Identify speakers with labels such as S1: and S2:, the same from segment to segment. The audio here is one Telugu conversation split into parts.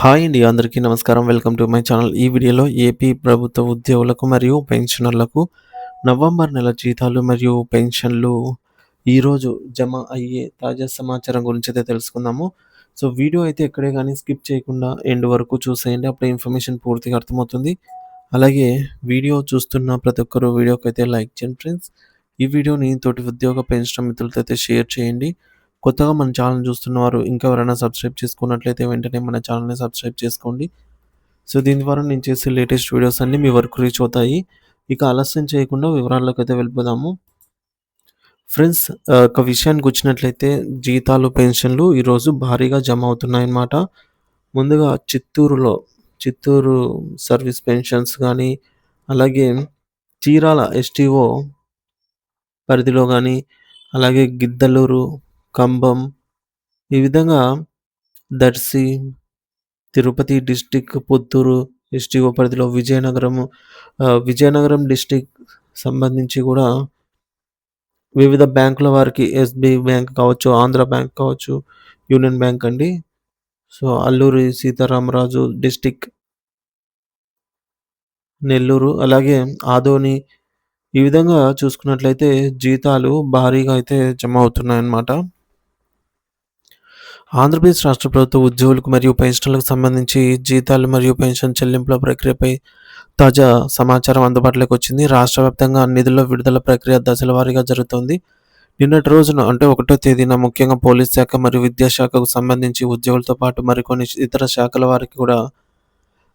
S1: హాయ్ అండి అందరికీ నమస్కారం. Welcome to my channel. ఈ వీడియోలో ఏపీ ప్రభుత్వ ఉద్యోగులకు మరియు పెన్షనర్లకు నవంబర్ నెల జీతాలు మరియు పెన్షన్లు ఈరోజు జమ అయ్యే తాజా సమాచారం గురించి అయితే తెలుసుకుందాము. సో వీడియో అయితే ఎక్కడే కానీ స్కిప్ చేయకుండా ఎండ్ వరకు చూసేయండి. అప్పుడు ఇన్ఫర్మేషన్ పూర్తిగా అర్థమవుతుంది. అలాగే వీడియో చూస్తున్న ప్రతి ఒక్కరు వీడియోకి అయితే లైక్ చేయండి ఫ్రెండ్స్. ఈ వీడియోని తోటి ఉద్యోగ పెన్షన్ మిత్రులతో అయితే షేర్ చేయండి. కొత్తగా మన ఛానల్ చూస్తున్నవారు ఇంకా ఎవరైనా సబ్స్క్రైబ్ చేసుకున్నట్లయితే వెంటనే మన ఛానల్ని సబ్స్క్రైబ్ చేసుకోండి. సో దీని ద్వారా నేను చేసే లేటెస్ట్ వీడియోస్ అన్నీ మీ వరకు రీచ్ అవుతాయి. ఇక ఆలస్యం చేయకుండా వివరాల్లోకి అయితే వెళ్ళిపోదాము. ఫ్రెండ్స్ ఒక విషయానికి వచ్చినట్లయితే జీతాలు పెన్షన్లు ఈరోజు భారీగా జమ అవుతున్నాయన్నమాట. ముందుగా చిత్తూరులో చిత్తూరు సర్వీస్ పెన్షన్స్ కానీ అలాగే చీరాల ఎస్టీఓ పరిధిలో కానీ అలాగే గిద్దలూరు కంబం ఈ విధంగా దర్శి తిరుపతి డిస్టిక్ పుత్తూరు ఎస్టీఓ పరిధిలో విజయనగరం విజయనగరం డిస్టిక్ సంబంధించి కూడా వివిధ బ్యాంకుల వారికి ఎస్బీఐ బ్యాంక్ కావచ్చు ఆంధ్ర బ్యాంక్ కావచ్చు యూనియన్ బ్యాంక్ అండి. సో అల్లూరి సీతారామరాజు డిస్టిక్ నెల్లూరు అలాగే ఆదోని ఈ విధంగా చూసుకున్నట్లయితే జీతాలు భారీగా అయితే జమ అవుతున్నాయన్నమాట. ఆంధ్రప్రదేశ్ రాష్ట్ర ప్రభుత్వ ఉద్యోగులకు మరియు పెన్షన్లకు సంబంధించి జీతాలు మరియు పెన్షన్ చెల్లింపుల ప్రక్రియపై తాజా సమాచారం అందుబాటులోకి వచ్చింది. రాష్ట్ర వ్యాప్తంగా నిధుల విడుదల ప్రక్రియ దశల వారీగా జరుగుతోంది. నిన్నటి రోజున అంటే ఒకటో తేదీన ముఖ్యంగా పోలీస్ శాఖ మరియు విద్యాశాఖకు సంబంధించి ఉద్యోగులతో పాటు మరికొన్ని ఇతర శాఖల వారికి కూడా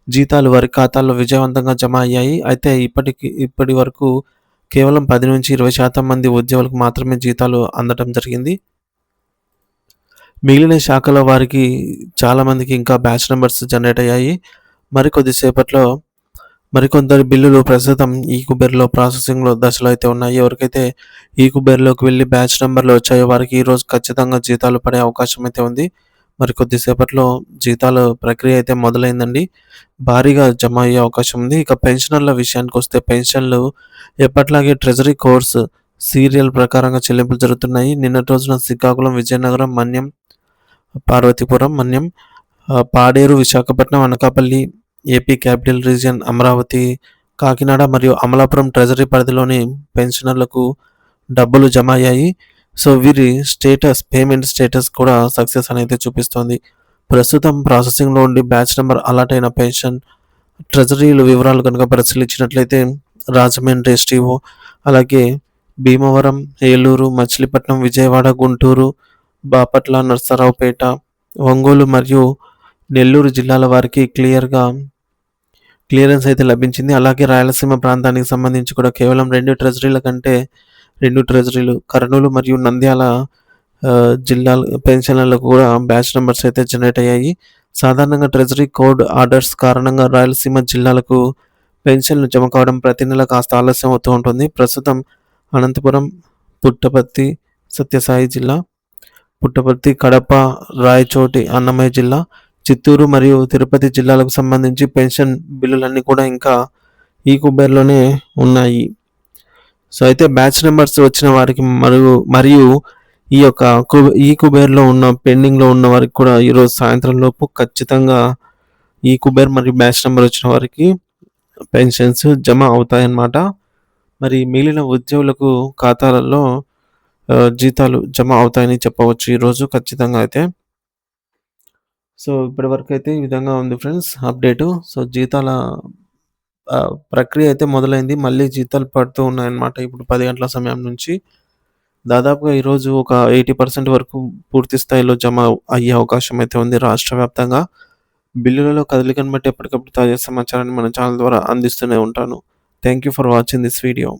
S1: జీతాలు వారి ఖాతాల్లో విజయవంతంగా జమ అయ్యాయి. అయితే ఇప్పటికి ఇప్పటి వరకు కేవలం పది నుంచి ఇరవై శాతం మంది ఉద్యోగులకు మాత్రమే జీతాలు అందడం జరిగింది. మిగిలిన శాఖల వారికి చాలామందికి ఇంకా బ్యాచ్ నెంబర్స్ జనరేట్ అయ్యాయి. మరికొద్దిసేపట్లో మరికొందరి బిల్లులు ప్రస్తుతం ఈ కుబేర్లో ప్రాసెసింగ్లో దశలో అయితే ఉన్నాయి. ఎవరికైతే ఈ కుబేర్లోకి వెళ్ళి బ్యాచ్ నెంబర్లు వచ్చాయో వారికి ఈరోజు ఖచ్చితంగా జీతాలు పడే అవకాశం అయితే ఉంది. మరి కొద్దిసేపట్లో జీతాల ప్రక్రియ అయితే మొదలైందండి. భారీగా జమ అయ్యే అవకాశం ఉంది. ఇక పెన్షనర్ల విషయానికి వస్తే పెన్షన్లు ఎప్పట్లాగే ట్రెజరీ కోర్స్ సీరియల్ ప్రకారంగా చెల్లింపులు జరుగుతున్నాయి. నిన్నటి రోజున Srikakulam Vizianagaram Manyam Parvathipuram Manyam Paderu Visakhapatnam Anakapalli AP capital region Amaravati Kakinada మరియు అమలాపురం ట్రెజరీ పరిధిలోని పెన్షనర్లకు డబ్బులు జమ అయ్యాయి. సో వీరి స్టేటస్ పేమెంట్ స్టేటస్ కూడా సక్సెస్ అనేది చూపిస్తోంది. ప్రస్తుతం ప్రాసెసింగ్లో ఉండి బ్యాచ్ నెంబర్ అలాట్ అయిన పెన్షన్ ట్రెజరీలు వివరాలు కనుక పరిశీలించినట్లయితే రాజమండ్రి ఎస్టీఓ అలాగే భీమవరం ఏలూరు మచిలీపట్నం విజయవాడ గుంటూరు బాపట్ల నర్సరావుపేట ఒంగోలు మరియు నెల్లూరు జిల్లాల వారికి క్లియర్గా క్లియరెన్స్ అయితే లభించింది. అలాగే రాయలసీమ ప్రాంతానికి సంబంధించి కూడా కేవలం రెండు ట్రెజరీల కంటే రెండు ట్రెజరీలు కర్నూలు మరియు నంద్యాల జిల్లాల పెన్షన్లకు కూడా బ్యాచ్ నెంబర్స్ అయితే జనరేట్ అయ్యాయి. సాధారణంగా ట్రెజరీ కోడ్ ఆర్డర్స్ కారణంగా రాయలసీమ జిల్లాలకు పెన్షన్లు జమ కావడం ప్రతి నెల కాస్త ఆలస్యం అవుతూ ఉంటుంది. ప్రస్తుతం అనంతపురం పుట్టపర్తి సత్యసాయి జిల్లా పుట్టపర్తి కడప రాయచోటి అన్నమయ్య జిల్లా చిత్తూరు మరియు తిరుపతి జిల్లాలకు సంబంధించి పెన్షన్ బిల్లులన్నీ కూడా ఇంకా ఈ కుబేర్లోనే ఉన్నాయి. సో అయితే బ్యాచ్ నెంబర్స్ వచ్చిన వారికి మరియు మరియు ఈ యొక్క ఈ కుబేర్లో ఉన్న పెండింగ్లో ఉన్న వారికి కూడా ఈరోజు సాయంత్రం లోపు ఖచ్చితంగా ఈ కుబేర్ మరియు బ్యాచ్ నెంబర్ వచ్చిన వారికి పెన్షన్స్ జమ అవుతాయన్నమాట. మరి మిగిలిన ఉద్యోగులకు ఖాతాలలో జీతాలు జమ అవుతాయని చెప్పవచ్చు ఈరోజు ఖచ్చితంగా అయితే. సో ఇప్పటి వరకు అయితే ఈ విధంగా ఉంది ఫ్రెండ్స్ అప్డేటు. సో జీతాల ప్రక్రియ అయితే మొదలైంది. మళ్ళీ జీతాలు పడుతూ ఉన్నాయన్నమాట ఇప్పుడు పది గంటల సమయం నుంచి. దాదాపుగా ఈరోజు ఒక ఎయిటీ పర్సెంట్ వరకు పూర్తి స్థాయిలో జమ అయ్యే అవకాశం అయితే ఉంది రాష్ట్ర వ్యాప్తంగా. బిల్లులలో కదలికను బట్టి ఎప్పటికప్పుడు తాజా సమాచారాన్ని మన ఛానల్ ద్వారా అందిస్తూనే ఉంటాను. Thank you for watching this video